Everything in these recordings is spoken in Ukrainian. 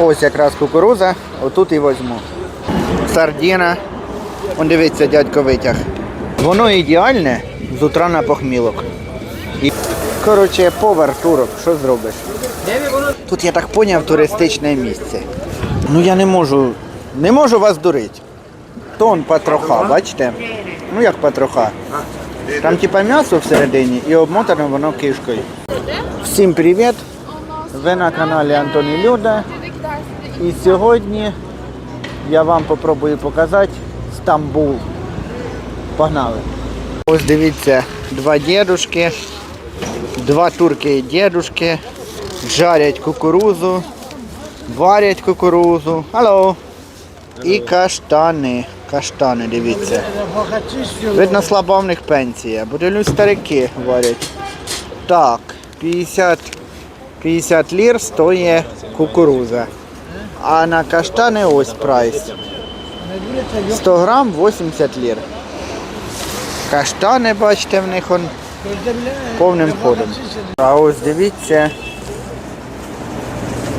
Ось якраз кукуруза, отут і візьму. Сардіна. Он дивіться, дядько витяг. Воно ідеальне з утра на похмілок. І... Коротше, повар турок, що зробиш? Тут я так поняв туристичне місце. Ну я не можу, не можу вас дурити. То он патроха, бачите? Ну як патроха. Там типа м'ясо всередині і обмотане воно кишкою. Всім привіт! Ви на каналі Антоні Люда. І сьогодні я вам попробую показати Стамбул. Погнали. Ось дивіться, два дідушки, два турки і дідушки жарять кукурузу, варять кукурузу. Алло. І каштани. Каштани, дивіться. Видно, слаба в них пенсія. Будуть старики варять. Так, 50, 50 лір стоїть кукуруза. А на каштани ось прайс. 100 грам 80 лір. Каштани, бачите, в них он повним ходом. А ось дивіться,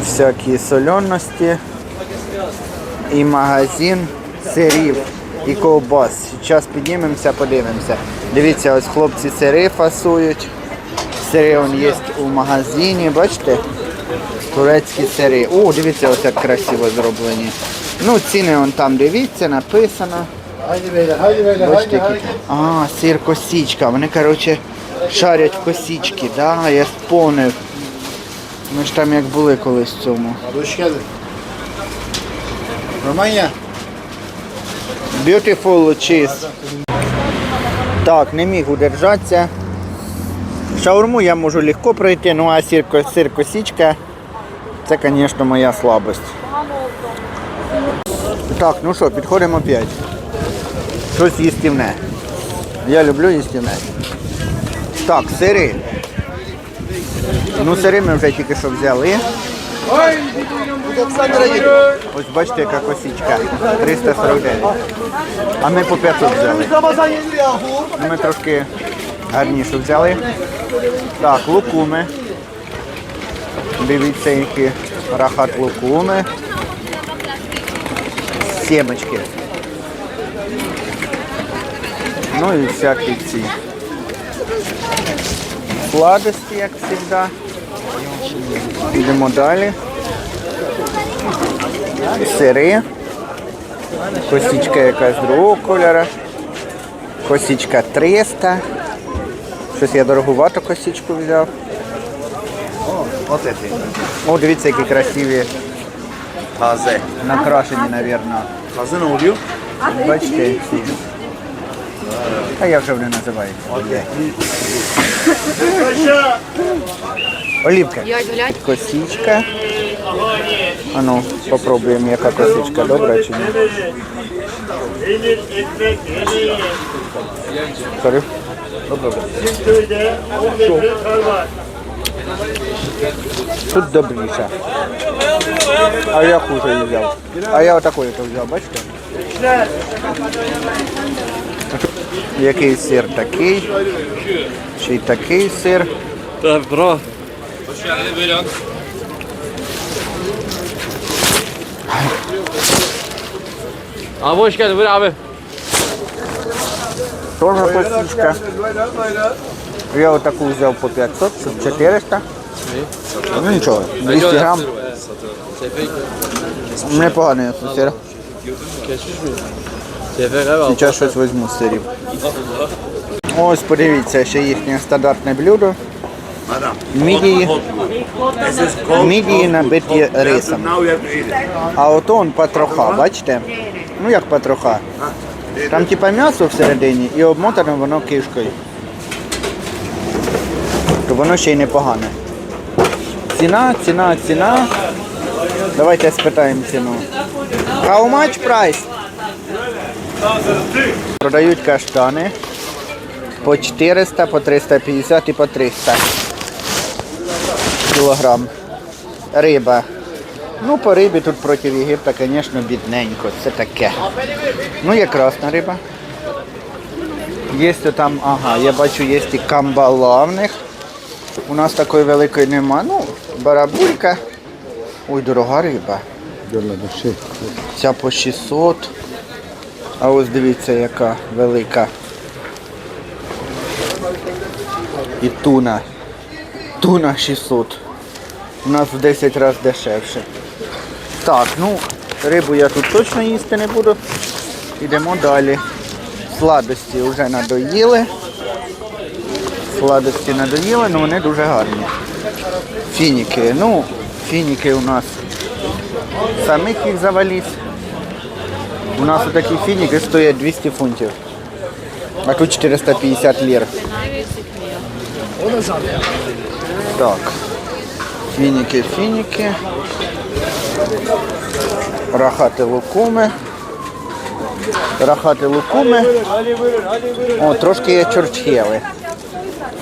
всякі соленості і магазин сирів і ковбас. Зараз піднімемося, подивимося. Дивіться, ось хлопці сири фасують. Сири он є у магазині, бачите? Турецькі сири. О, дивіться, ось як красиво зроблені. Ну, ціни он там дивіться, написано. Бачите, які? А, сир косічка. Вони, коротше, шарять косічки, да, я сповнив. Ми ж там як були колись в цьому. Geldin. Beautiful cheese. Так, не міг удержатися. Шаурму я можу легко пройти, ну а сир, сир косічка це, звісно, моя слабость. Так, ну що, підходимо опять. Щось їстівне. Я люблю їстівне. Так, сири. Ну, сири ми вже тільки що взяли. Ось бачите, яка косічка. 349. А ми по 500 взяли. Ми трошки гарнішу взяли. Так, лукуми. Дивіться, які рахат лукуми. Сімочки. Ну і всякі ці. Сладості, як завжди. Йдемо далі. Сири. Косічка якась другого кольору. Косічка 300. Щось я дороговато косічку взяв. От эти. О, дивіться, які красиві, Taze. накрашені, мабуть. Taze ne oluyor? Бачите, ці. А як же вони називаються? Олівка. Косічка. А ну, попробуємо, яка косичка, добра чи ні. Sorry. Тут добріше. А я хуже її взяв. А я отакої то взяв, бачите? Який сир такий? Чи такий сир? Tabii bro. Abi hoş geldin. Buyur abi. Тоже косичка. Я отаку взяв по 500, 400. Ну нічого, 200 грам. Непоганий mi? Sefer abi. Зараз щось візьму з сирів. Ось подивіться, ще їхнє стандартне блюдо. Мідії, мідії набиті рисом. А ото он патроха, бачите? Ну як патроха. Там типа м'ясо всередині і обмотане воно кишкою. То воно ще й непогане. Ціна, ціна, ціна. Давайте спитаємо ціну. How much price? Продають каштани по 400, по 350 і по 300 кілограм. Риба. Ну, по рибі тут проти Єгипта, звісно, бідненько. Це таке. Ну, є красна риба. Є там, ага, я бачу, є і камбала в них. У нас такої великої нема. Ну, барабулька. Ой, дорога риба. Ця по 600. А ось дивіться, яка велика. І туна. Туна 600. У нас в 10 разів дешевше. Так, ну, рибу я тут точно їсти не буду. Йдемо далі. Сладості вже надоїли. Сладості надоїли, але вони дуже гарні. Фініки. Ну, фініки у нас самих їх заваліть. У нас такі фініки стоять 200 фунтів. А тут 450 лір. Так. Фініки, фініки. Рахати лукуми. Рахати лукуми. О, трошки є чорчхели.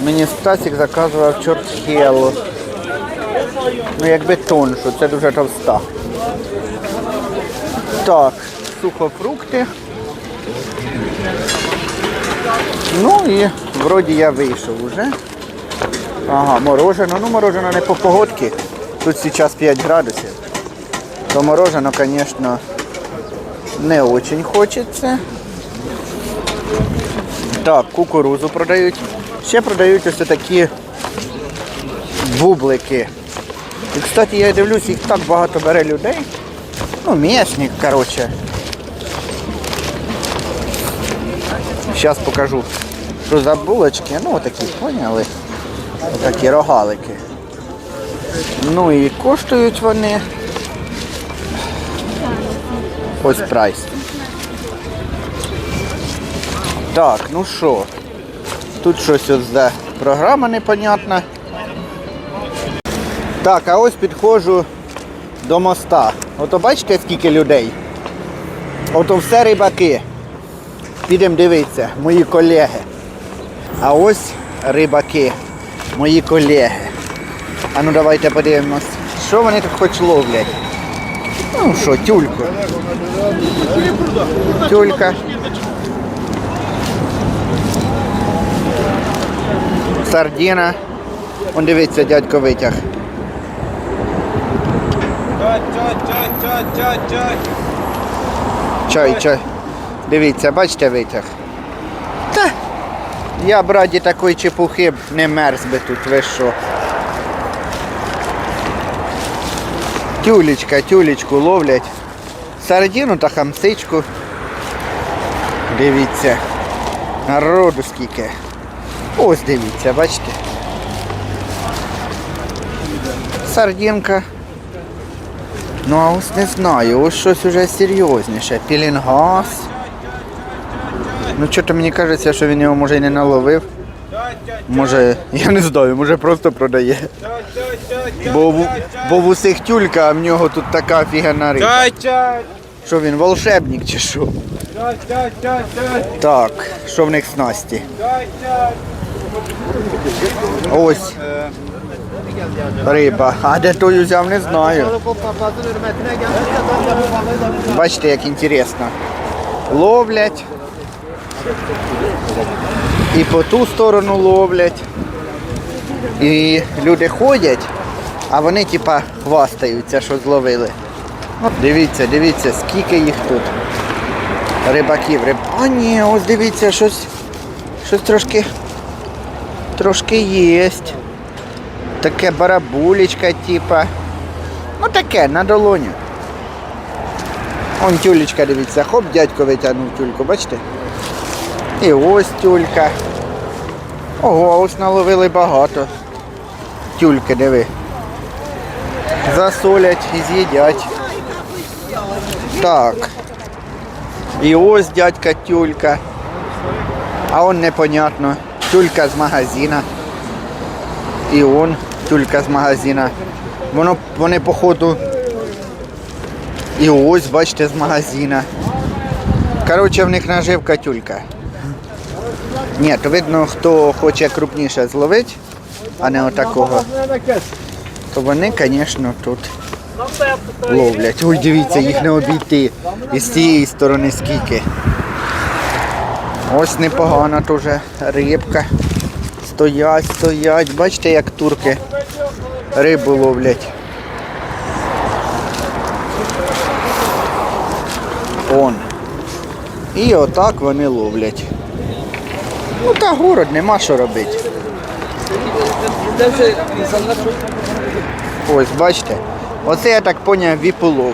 Мені Стасік заказував чорчхелу. Ну якби тоншу, це дуже товста. Так, сухофрукти. Ну і вроді я вийшов уже. Ага, морожено. Ну морожено не по погодці. Тут зараз 5 градусів. То морожено, звісно, не дуже хочеться. Так, кукурузу продають. Ще продають ось такі бублики. І, кстати, я дивлюсь, їх так багато бере людей. Ну, м'ясник, короче. Зараз покажу, що за булочки. Ну, отакі, поняли? Отакі рогалики. Ну і коштують вони. Ось прайс. Так, ну що? Тут щось ось за програма непонятна. Так, а ось підходжу до моста. Ото бачите, скільки людей? Ото все рибаки. Підемо дивитися, мої колеги. А ось рибаки, мої колеги. А ну давайте подивимось, що вони тут хоч ловлять. Ну що, тюльку. Тюлька. Сардіна. Он дивиться, дядько витяг. Чай, чай. Дивіться, бачите витяг. Та я б раді такої чепухи б не мерз би тут, ви що. Тюлечка, тюлечку ловлять. Сардину та хамсичку. Дивіться. Народу скільки. Ось дивіться, бачите. Сардинка. Ну а ось не знаю, ось щось уже серйозніше. Пілінгас. Ну що-то мені кажеться, що він його може і не наловив. Може, я не знаю, може просто продає. Бо, бо в усіх тюлька, а в нього тут така офігенна риба. Що він, волшебник чи що? Так, що в них снасті? Ось. Риба. А де той взяв, не знаю. Бачите, як інтересно. Ловлять. І по ту сторону ловлять. І люди ходять, а вони типа хвастаються, що зловили. Дивіться, дивіться, скільки їх тут. Рибаків. Риб... А ні, ось дивіться, щось, щось трошки, трошки єсть. Таке барабулечка, типа. Ну таке, на долоню. Вон тюлечка, дивіться, хоп, дядько витягнув тюльку, бачите? І ось тюлька. Ого, ось наловили багато. Тюльки, диви. Засолять і з'їдять. Так. І ось дядька тюлька. А он непонятно. Тюлька з магазина. І он тюлька з магазина. Воно, вони походу. І ось, бачите, з магазина. Коротше, в них наживка тюлька. Ні, то видно, хто хоче крупніше зловити, а не отакого. То вони, звісно, тут ловлять. Ой, дивіться, їх не обійти. І з цієї сторони скільки. Ось непогана теж рибка. Стоять, стоять. Бачите, як турки рибу ловлять. Он. І отак вони ловлять. Ну та город, нема що робити. Ось, бачите. Оце я так поняв віполов.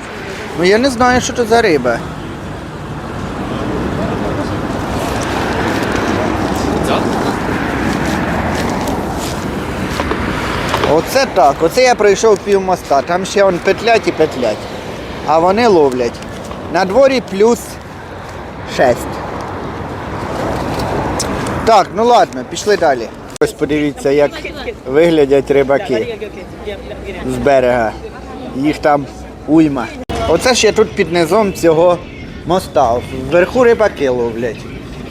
Ну я не знаю, що це за риба. Оце так. Оце я пройшов пів моста. Там ще он петлять і петлять. А вони ловлять. На дворі плюс 6. Так, ну ладно, пішли далі. Ось подивіться, як виглядять рибаки з берега. Їх там уйма. Оце ще тут під низом цього моста. Вверху рибаки ловлять.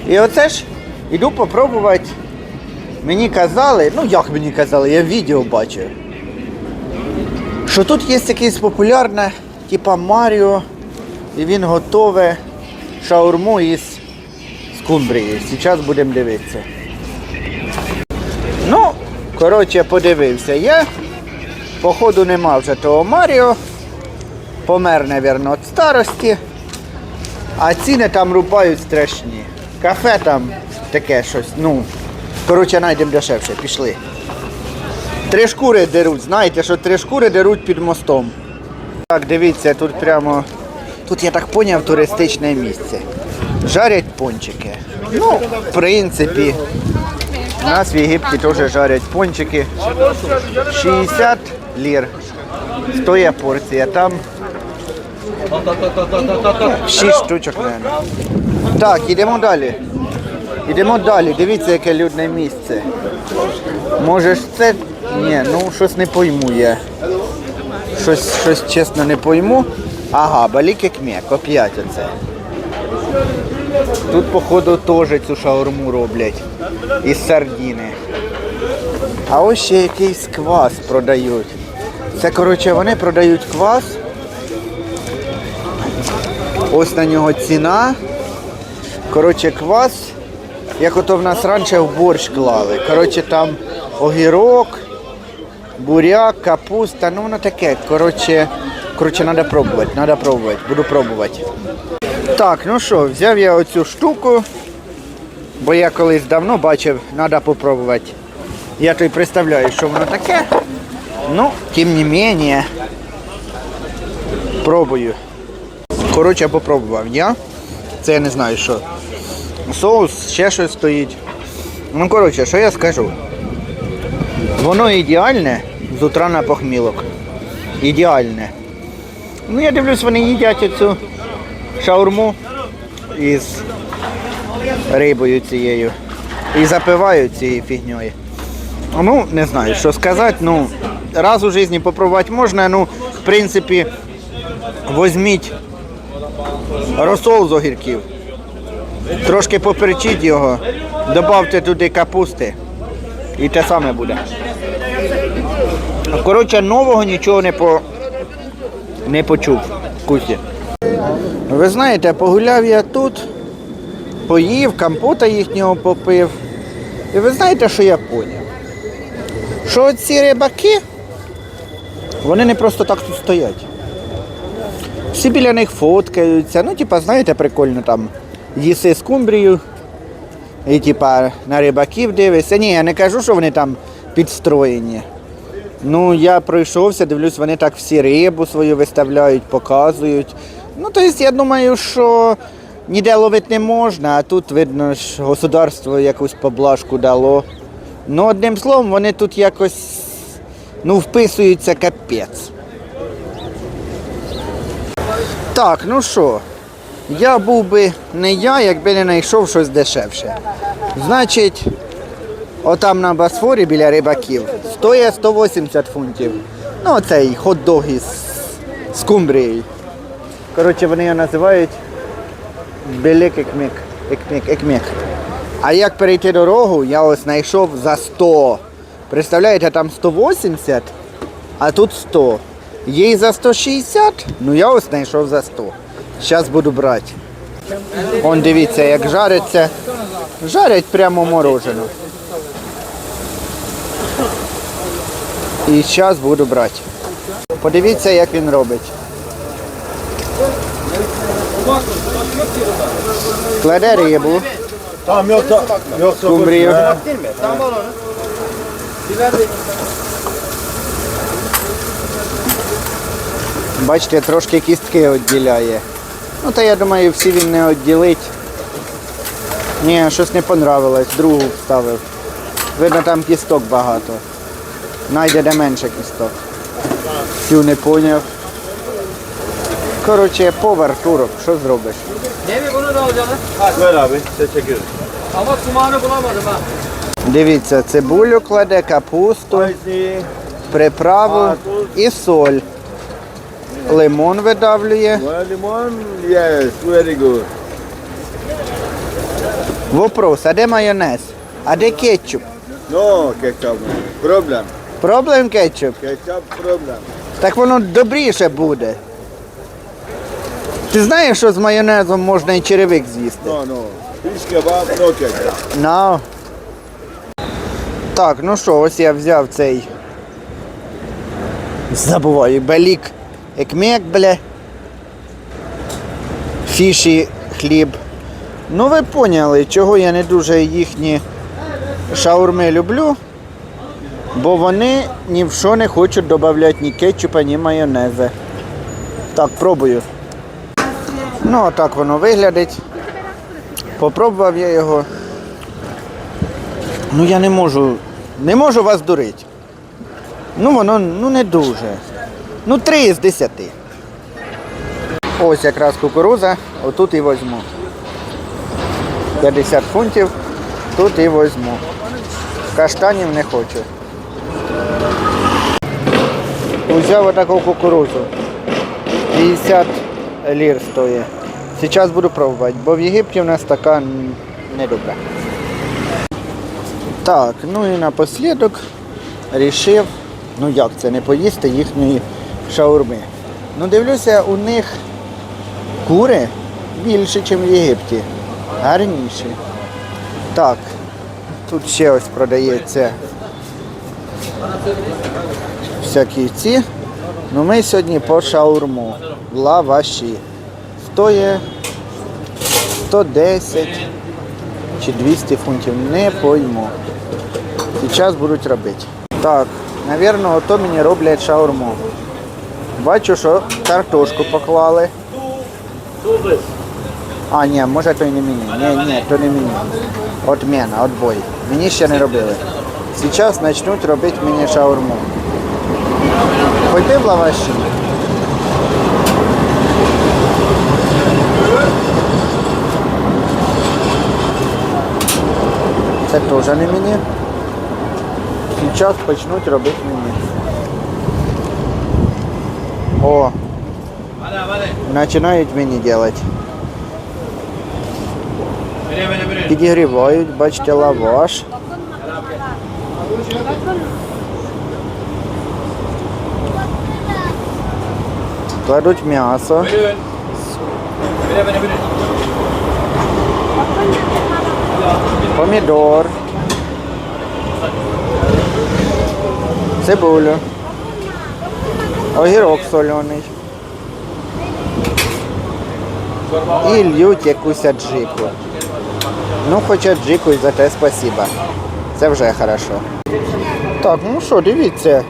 І оце ж іду попробувати. Мені казали, ну як мені казали, я відео бачив. Що тут є якесь популярне, типа Маріо, і він готове шаурму із скумбрії. Зараз будемо дивитися. Ну, коротше, подивився я. Походу нема вже того Маріо. Помер, мабуть, від старості. А ціни там рубають страшні. Кафе там таке щось, ну. Коротше, знайдемо дешевше, пішли. Три шкури деруть, знаєте, що три шкури деруть під мостом. Так, дивіться, тут прямо. Тут я так поняв туристичне місце. Жарять пончики. Ну, в принципі, у нас в Єгипті теж жарять пончики. 60 лір. Стоя порція. Там 6 штучок, мабуть. Так, йдемо далі. Йдемо далі. Дивіться, яке людне місце. Може ж це. Ні, ну щось не пойму я. Щось, щось чесно не пойму. Ага, балік екмек, оп'ять оце. Тут, походу, теж цю шаурму роблять. Із сардіни. А ось ще якийсь квас продають. Це, коротше, вони продають квас. Ось на нього ціна. Коротше, квас, як ото в нас раніше в борщ клали. Коротше, там огірок, буряк, капуста, ну воно таке. Коротше, коротше, треба пробувати, треба пробувати, буду пробувати. Так, ну що, взяв я оцю штуку, бо я колись давно бачив, треба попробувати. Я то й представляю, що воно таке. Ну, тим не менее, пробую. Коротше, попробував я. Це я не знаю що. Соус, ще щось стоїть. Ну, коротше, що я скажу? Воно ідеальне з утра на похмілок. Ідеальне. Ну, я дивлюсь, вони їдять оцю шаурму із рибою цією. І запивають цією фігньою. Ну, не знаю, що сказати. Ну, раз у житті попробувати можна, ну, в принципі, візьміть розсол з огірків. Трошки поперчіть його, додавте туди капусти і те саме буде. Коротше, нового нічого не по не почув в вкусі. Ви знаєте, погуляв я тут, поїв, компота їхнього попив. І ви знаєте, що я поняв? Що ці рибаки, вони не просто так тут стоять. Всі біля них фоткаються. Ну, типа, знаєте, прикольно там їси скумбрію і типа на рибаків дивишся. Ні, я не кажу, що вони там підстроєні. Ну, я пройшовся, дивлюсь, вони так всі рибу свою виставляють, показують. Ну, тобто, я думаю, що ніде ловити не можна, а тут, видно, ж государство якусь поблажку дало. Ну, одним словом, вони тут якось ну, вписуються капець. Так, ну що, я був би не я, якби не знайшов щось дешевше. Значить, отам на Босфорі біля рибаків стоїть 180 фунтів. Ну, оцей хот-дог із скумбрією. Коротше, вони його називають белек екмек. екмек, екмек. А як перейти дорогу, я ось знайшов за 100. Представляєте, там 180, а тут 100. Є і за 160, ну я ось знайшов за 100. Зараз буду брати. Вон дивіться, як жариться. Жарять прямо морожено. І зараз буду брати. Подивіться, як він робить. Кладе рибу, Tamam yoksa yoksa скумбрію. Бачите, трошки кістки відділяє. Ну та я думаю, всі він не відділить. Ні, щось не понравилось, другу вставив. Видно, там кісток багато. Найде де менше кісток. Цю не поняв. Коротше, повар турок, що зробиш? Ne mi bunu da alacaksın? Ver abi size çekeriz. Ama kumağını bulamadım ha. Дивіться, цибулю кладе, капусту, приправу і соль. Лимон видавлює. Well, limon. Yes, very good. Вопрос, а де майонез? А де кетчуп? No ketchup. Problem. Проблем кетчуп? Ketchup problem. Так воно добріше буде. Ти знаєш, що з майонезом можна і черевик з'їсти? No no. Fish kebab no ketchup. Ну. Так, ну що, ось я взяв цей. Забуваю, балік. Екмек, бля. Фіші хліб. Ну ви поняли, чого я не дуже їхні шаурми люблю. Бо вони ні в що не хочуть додати ні кетчупа, ні майонези. Так, пробую. Ну, так воно виглядить. Попробував я його. Ну я не можу. Не можу вас дурити. Ну воно ну не дуже. Ну 3 з 10. Ось якраз кукуруза, отут і возьму. 50 фунтів, тут і возьму. Каштанів не хочу. Взяв отаку кукурузу. 50 лір стоїть. Зараз буду пробувати, бо в Єгипті в нас така недобра. Так, ну і напослідок рішив, ну як це, не поїсти їхньої шаурми. Ну дивлюся, у них кури більше, ніж в Єгипті. Гарніші. Так, тут ще ось продається всякі ці. Ну ми сьогодні по шаурму. Лаваші. Стоїть 110 чи 200 фунтів, не пойму. Зараз будуть робити. Так, напевно, ото мені роблять шаурму. Бачу, що картошку поклали. А, ні, може то й не мені. Ні, ні, то не мені. От мене, от бой. Мені ще не робили. Зараз почнуть робити мені шаурму. Пойди в лаваші. Це теж не мені. Зараз почнуть робити мені. О, Hadi hadi. починають мені робити. Bire bire bire. Підігрівають, бачите, лаваш. Кладуть м'ясо. Помідор, цибулю, огірок соляний. І льють якусь аджику. Ну, хоч аджику і за те спасіба. Це вже хорошо. Так, ну що, дивіться.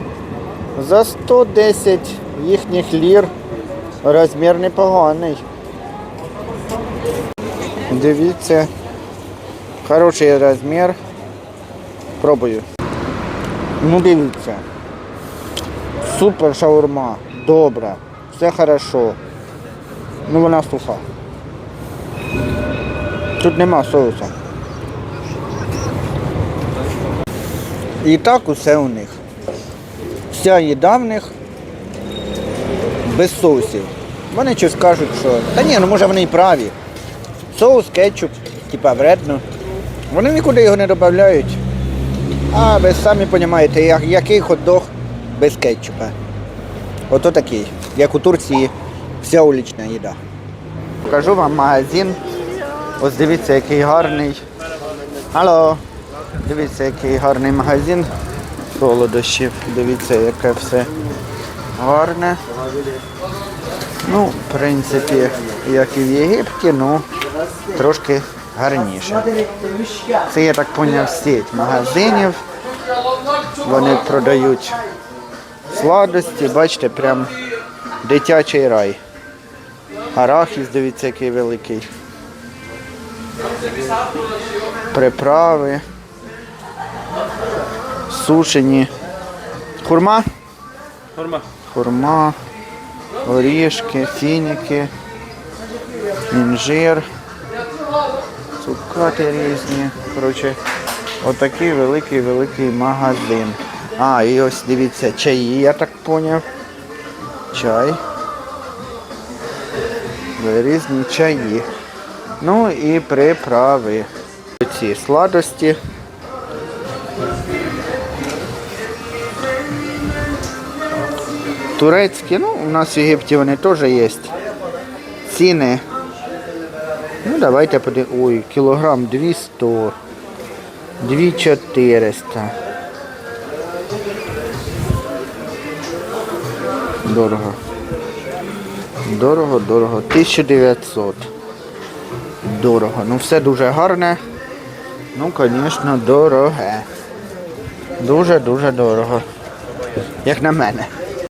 За 110 їхніх лір розмір непоганий. Дивіться. Хороший розмір. Пробую. Ну дивіться. Супер шаурма. Добра. Все хорошо. Ну вона суха. Тут нема соуса. І так усе у них. Вся їда в них без соусів. Вони щось кажуть, що. Та ні, ну може вони і праві. Соус, кетчуп, типа вредно. Вони нікуди його не додають. А ви самі розумієте, який хот-дог без кетчупа. Ото такий, як у Турції, вся улічна їда. Покажу вам магазин. Ось дивіться, який гарний. Алло. Дивіться, який гарний магазин солодощів. Дивіться, яке все гарне. Ну, в принципі, як і в Єгипті, ну трошки гарніше. Це я так поняв сеть магазинів. Вони продають сладості, бачите, прям дитячий рай. Арахіс, дивіться, який великий. Приправи. Сушені. Хурма? Хурма. Хурма, орішки, фініки, інжир, цукати різні. Коротше, отакий великий-великий магазин. А, і ось дивіться, чаї, я так поняв. Чай. Різні чаї. Ну і приправи. Ці сладості. Турецькі, ну, у нас в Єгипті вони теж є. Ціни. Ну, давайте подивимось. Ой, кілограм 200. 2400. Дорого. Дорого, дорого. 1900. Дорого. Ну все дуже гарне. Ну, звісно, дороге. Дуже-дуже дорого. Як на мене.